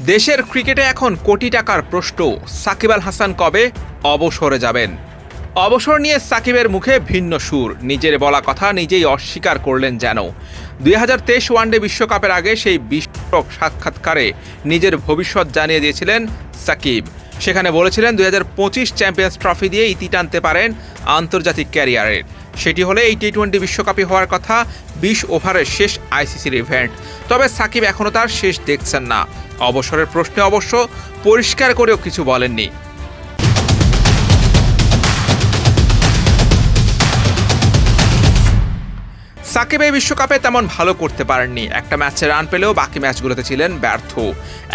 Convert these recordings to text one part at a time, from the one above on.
দেশের ক্রিকেটে এখন কোটি টাকার প্রশ্ন। সাকিব আল হাসান কবে অবসরে যাবেন? অবসর নিয়ে সাকিবের মুখে ভিন্ন সুর। নিজের বলা কথা নিজেই অস্বীকার করলেন যেন। দুই হাজার তেইশ ওয়ানডে বিশ্বকাপের আগে সেই বিস্ফোরক সাক্ষাৎকারে নিজের ভবিষ্যৎ জানিয়ে দিয়েছিলেন সাকিব। সেখানে বলেছিলেন দুই হাজার পঁচিশ চ্যাম্পিয়ন্স ট্রফি দিয়ে ইতি টানতে পারেন আন্তর্জাতিক ক্যারিয়ারের। সেটি হলে এই টি টোয়েন্টি বিশ্বকাপই হওয়ার কথা, বিশ ওভারের শেষ আইসিসির ইভেন্ট তবে সাকিব এখনও তার শেষ দেখছেন না। অবসরের প্রশ্নে অবশ্য পরিষ্কার করেও কিছু বলেননি। সাকিব এই বিশ্বকাপে তেমন ভালো করতে পারেননি। একটা ম্যাচে রান পেলেও বাকি ম্যাচগুলোতে ছিলেন ব্যর্থ।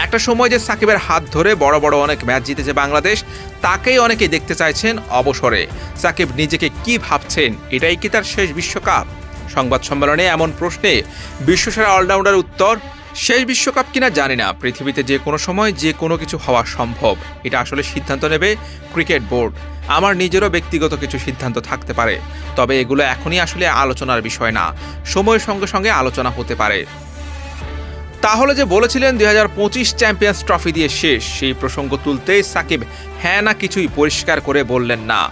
একটা সময় যে সাকিবের হাত ধরে বড় বড় অনেক ম্যাচ জিতেছে বাংলাদেশ, তাকেই অনেকে দেখতে চাইছেন অবসরে। সাকিব নিজেকে কি ভাবছেন, এটাই কি তার শেষ বিশ্বকাপ? সংবাদ সম্মেলনে এমন প্রশ্নে বিশ্বসেরা অলরাউন্ডার উত্তর শেষ বিশ্বকাপ কিনা জানি না। পৃথিবীতে যে কোনো সময় যে কোনো কিছু হওয়া সম্ভব। এটা আসলে সিদ্ধান্ত নেবে ক্রিকেট বোর্ড। আমার নিজেরও ব্যক্তিগত কিছু সিদ্ধান্ত থাকতে পারে। তবে এগুলো এখনই আসলে আলোচনার বিষয় না। সময়ের সঙ্গে সঙ্গে আলোচনা হতে পারে। তাহলে যে বলেছিলেন দুই হাজার পঁচিশ চ্যাম্পিয়ন্স ট্রফি দিয়ে শেষ, সেই প্রসঙ্গ তুলতেই সাকিব হ্যাঁ না কিছুই পরিষ্কার করে বললেন না।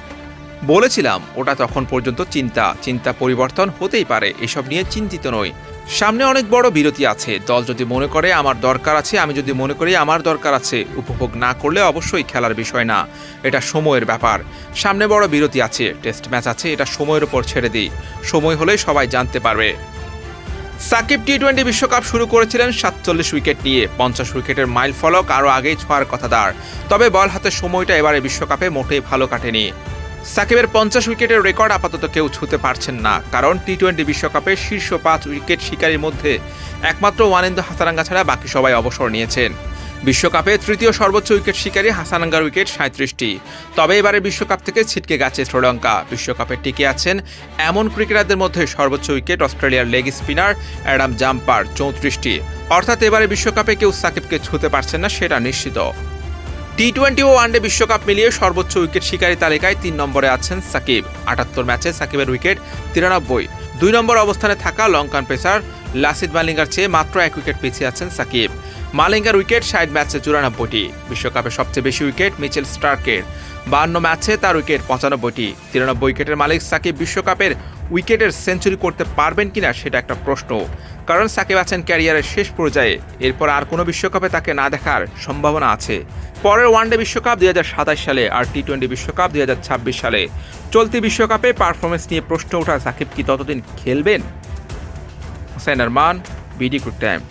বলেছিলাম, ওটা তখন পর্যন্ত চিন্তা। চিন্তা পরিবর্তন হতেই পারে, এসব নিয়ে চিন্তিত নই। সামনে অনেক বড় বিরতি আছে। দল যদি মনে করে আমার দরকার আছে, আমি যদি মনে করি আমার দরকার আছে, উপভোগ না করলে অবশ্যই খেলার বিষয় না। এটা সময়ের ব্যাপার। সামনে বড় বিরতি আছে, টেস্ট ম্যাচ আছে, এটা সময়ের উপর ছেড়ে দিই। সময় হলে সবাই জানতে পারবে। সাকিব টি টোয়েন্টি বিশ্বকাপ শুরু করেছিলেন সাতচল্লিশ উইকেট নিয়ে। পঞ্চাশ উইকেটের মাইল ফলক আরও আগেই ছোঁয়ার কথা দাঁড় তবে বল হাতে সময়টা এবারে বিশ্বকাপে মোটেই ভালো কাটেনি। সাকিবের পঞ্চাশ উইকেটের রেকর্ড আপাতত কেউ ছুতে পারছেন না, কারণ টি টোয়েন্টি বিশ্বকাপে শীর্ষ পাঁচ উইকেট শিকারীর মধ্যে একমাত্র ওয়ানেন্দ্র হাসারাঙ্গা ছাড়া বাকি সবাই অবসর নিয়েছেন। বিশ্বকাপে তৃতীয় সর্বোচ্চ উইকেট শিকারী হাসানাঙ্গার উইকেট সাঁত্রিশটি তবে এবারে বিশ্বকাপ থেকে ছিটকে গেছে শ্রীলঙ্কা। বিশ্বকাপে টিকে আছেন এমন ক্রিকেটারদের মধ্যে সর্বোচ্চ উইকেট অস্ট্রেলিয়ার লেগ স্পিনার অ্যাডাম জাম্পার, চৌত্রিশটি। অর্থাৎ এবারে বিশ্বকাপে কেউ সাকিবকে ছুতে পারছেন না, সেটা নিশ্চিত। টি টোয়েন্টি ও ওয়ানডে বিশ্বকাপ মিলিয়ে সর্বোচ্চ উইকেট শিকারী তালিকায় তিন নম্বরে আছেন সাকিব। আটাত্তর ম্যাচে সাকিবের উইকেট তিরানব্বই। দুই নম্বর অবস্থানে থাকা লঙ্কান পেসার লাসিদ মালিঙ্গার চেয়ে মাত্র এক উইকেট পিছিয়ে আছেন সাকিব। মালিঙ্গার উইকেট ষাট ম্যাচে চুরানব্বইটি। বিশ্বকাপে সবচেয়ে বেশি উইকেট মিচেল স্টার্কের। বান্ন ম্যাচে তার উইকেট পঁচানব্বইটি। তিরানব্বই উইকেটের মালিক সাকিব বিশ্বকাপের উইকেটের সেঞ্চুরি করতে পারবেন কিনা সেটা একটা প্রশ্ন। কারণ সাকিব আছেন ক্যারিয়ারের শেষ পর্যায়ে। এরপর আর কোনো বিশ্বকাপে তাকে না দেখার সম্ভাবনা আছে। পরের ওয়ানডে বিশ্বকাপ দুই হাজার সাতাশ সালে আর টি টোয়েন্টি বিশ্বকাপ দুই হাজার ছাব্বিশ সালে। চলতি বিশ্বকাপে পারফরমেন্স নিয়ে প্রশ্ন ওঠা সাকিব কি ততদিন খেলবেন? হোসেন আরমান, বিডি কুড টাইম।